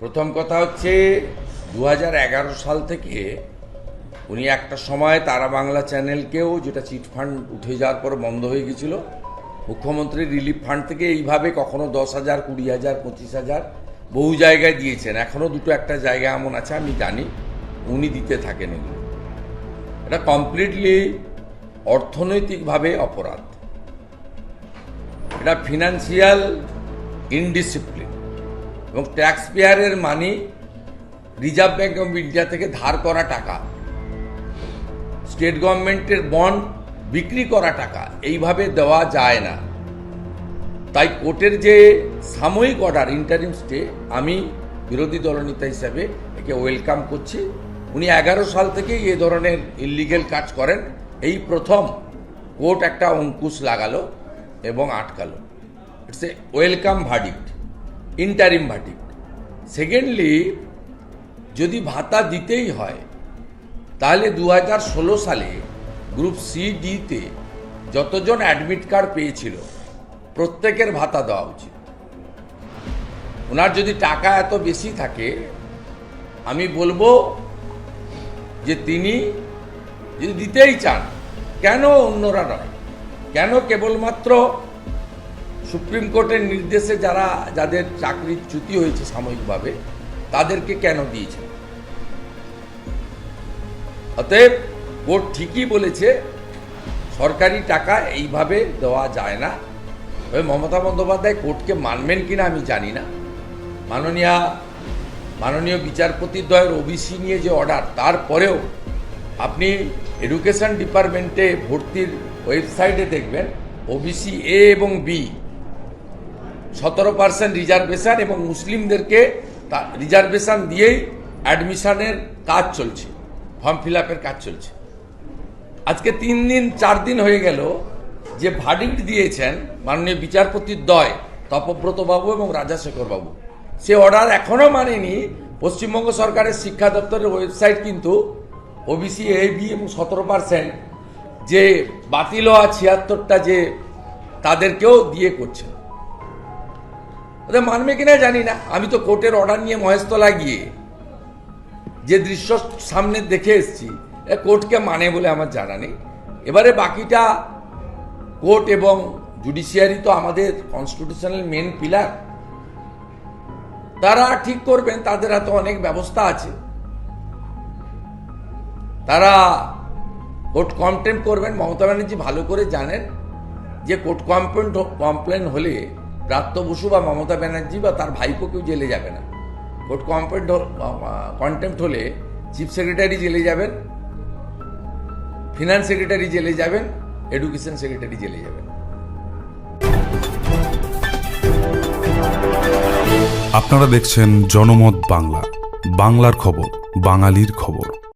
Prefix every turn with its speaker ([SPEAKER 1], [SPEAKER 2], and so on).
[SPEAKER 1] প্রথম কথা হচ্ছে দু হাজার এগারো সাল থেকে উনি একটা সময় তারা বাংলা চ্যানেলকেও যেটা চিটফান্ড উঠে যাওয়ার পর বন্ধ হয়ে গেছিল মুখ্যমন্ত্রী রিলিফ ফান্ড থেকে এইভাবে কখনো দশ হাজার, কুড়ি হাজার, পঁচিশ হাজার বহু জায়গায় দিয়েছেন। এখনও দুটো একটা জায়গা এমন আছে, আমি জানি, উনি দিতে থাকেন এগুলো এটা কমপ্লিটলি অর্থনৈতিকভাবে অপরাধ। এটা ফিনান্সিয়াল ইনডিসিপ্লিন এবং ট্যাক্স পেয়ারের money reserve bank of India থেকে ধার করা টাকা স্টেট গভর্নমেন্টের বন্ড বিক্রি করা টাকা, এইভাবে দেওয়া যায় না। তাই কোর্টের যে সাময়িক অর্ডার ইন্টারিম স্টে আমি বিরোধী দলনেতা হিসাবে একে ওয়েলকাম করছি। উনি এগারো সাল থেকেই এ ধরনের ইলিগেল কাজ করেন। এই প্রথম কোর্ট একটা অঙ্কুশ লাগালো এবং আটকালো। It's a welcome verdict interim verdict secondly যদি ভাতা দিতেই হয়, তাহলে দু হাজার ষোলো সালে গ্রুপ সি ডিতে যতজন অ্যাডমিট কার্ড পেয়েছিল, প্রত্যেকের ভাতা দেওয়া উচিত। ওনার যদি টাকা এত বেশি থাকে, আমি বলব যে তিনি যদি দিতেই চান, কেন অন্যরা নয়? কেন কেবলমাত্র সুপ্রিম কোর্টের নির্দেশে যারা, যাদের চাকরির চ্যুতি হয়েছে সাময়িকভাবে, তাদেরকে কেন দিয়েছে অতএব, কোর্ট ঠিকই বলেছে, সরকারি টাকা এইভাবে দেওয়া যায় না। তবে মমতা বন্দ্যোপাধ্যায় কোর্টকে মানবেন কিনা আমি জানি না। মাননীয়া, মাননীয় বিচারপতিদ্বয়ের ওবিসি নিয়ে যে অর্ডার, তারপরেও আপনি এডুকেশন ডিপার্টমেন্টে ভর্তির ওয়েবসাইটে দেখবেন, ওবিসি এ এবং বি। সতেরো পার্সেন্ট রিজার্ভেশন এবং মুসলিমদেরকে রিজার্ভেশন দিয়েই অ্যাডমিশনের কাজ চলছে ফর্ম ফিল কাজ চলছে। আজকে তিন দিন, চার দিন হয়ে গেল যে ভার্ডিক্ট দিয়েছেন মাননীয় বিচারপতির দয় তপব্রতবাবু এবং রাজাশেখরবাবু সে অর্ডার এখনও মানেনি, পশ্চিমবঙ্গ সরকারের শিক্ষা দপ্তরের ওয়েবসাইট কিন্তু ওবিসি এ বি এবং সতেরো পার্সেন্ট যে বাতিল হওয়া ছিয়াত্তরটা যে তাদেরকেও দিয়ে করছে ওদের মানবে কিনা জানি না। আমি তো কোর্টের অর্ডার নিয়ে মহেশতলা গিয়ে যে দৃশ্য সামনে দেখে এসেছি কোর্টকে মানে বলে আমার জানা নেই। এবারে বাকিটা কোর্ট এবং জুডিশিয়ারি তো আমাদের কনস্টিটিউশনাল মেন পিলার তারা ঠিক করবেন, তাদের হাতে অনেক ব্যবস্থা আছে। তারা কোর্ট কমপ্লেন করবেন, মমতা ব্যানার্জি ভালো করে জানেন যে কোর্ট কমপ্লেন কমপ্লেন হলে প্রাপ্ত বসু বা মমতা ব্যানার্জি বা তার ভাইপো কেউ জেলে যাবে না। কোর্ট কমপ্লেন কন্টেম্পট হলে চিফ সেক্রেটারি জেলে যাবেন ফিনান্স সেক্রেটারি জেলে যাবেন এডুকেশন সেক্রেটারি জেলে যাবেন।
[SPEAKER 2] আপনারা দেখছেন জনমত বাংলা, বাংলার খবর, বাঙালির খবর।